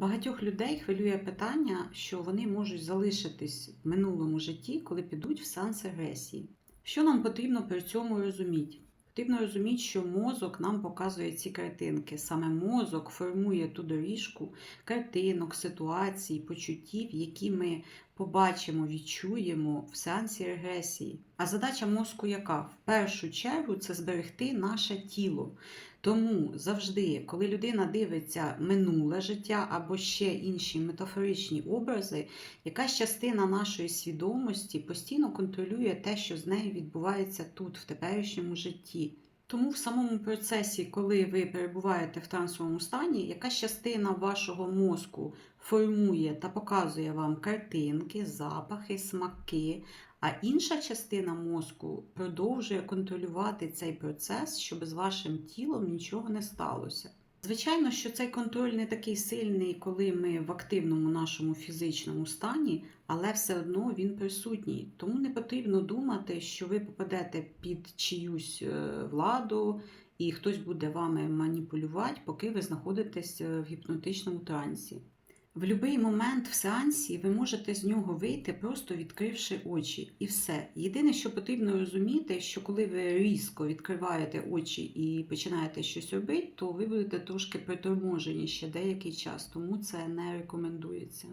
Багатьох людей хвилює питання, що вони можуть залишитись в минулому житті, коли підуть в сеанс регресії. Що нам потрібно при цьому розуміти? Потрібно розуміти, що мозок нам показує ці картинки. Саме мозок формує ту доріжку картинок, ситуацій, почуттів, які ми побачимо, відчуємо в сеансі регресії. А задача мозку яка? В першу чергу це зберегти наше тіло. Тому завжди, коли людина дивиться минуле життя або ще інші метафоричні образи, якась частина нашої свідомості постійно контролює те, що з нею відбувається тут, в теперішньому житті. Тому в самому процесі, коли ви перебуваєте в трансовому стані, якась частина вашого мозку формує та показує вам картинки, запахи, смаки, а інша частина мозку продовжує контролювати цей процес, щоб з вашим тілом нічого не сталося. Звичайно, що цей контроль не такий сильний, коли ми в активному нашому фізичному стані, але все одно він присутній. Тому не потрібно думати, що ви попадете під чиюсь е, владу і хтось буде вами маніпулювати, поки ви знаходитесь е, в гіпнотичному трансі. В будь-який момент в сеансі ви можете з нього вийти, просто відкривши очі, і все. Єдине, що потрібно розуміти, що коли ви різко відкриваєте очі і починаєте щось робити, то ви будете трошки приторможені ще деякий час, тому це не рекомендується.